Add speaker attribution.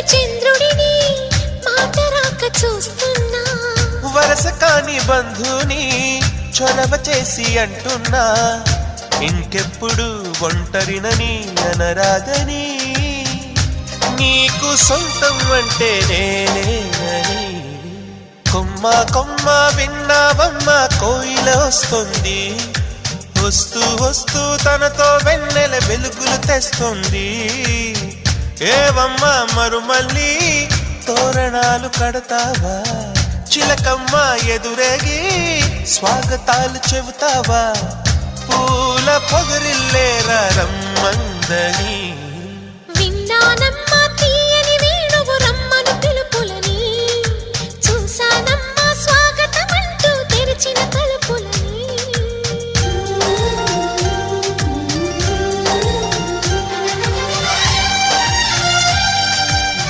Speaker 1: వెన్నెలటి చంద్రుడిని మాట రాక చూస్తున్నా.
Speaker 2: వరస కాని బంధుని చొరవ చేసి అంటున్నా. ఇంకెప్పుడు ఒంటరినని అనరాదని. నీకు సొంతం అంటే నేనేనని కొమ్మ కొమ్మ విన్నావమ్మ కోయిల వస్తుంది. వస్తూ వస్తూ తనతో వెన్నెల వెలుగులు తెస్తుంది. ఏవమ్మ మరుమల్లి తోరణాలు కడతావా? చిలకమ్మ ఎదురేగి స్వాగతాలు చెబుతావా? పూల పొగరిల్లేరా రమ్మందని?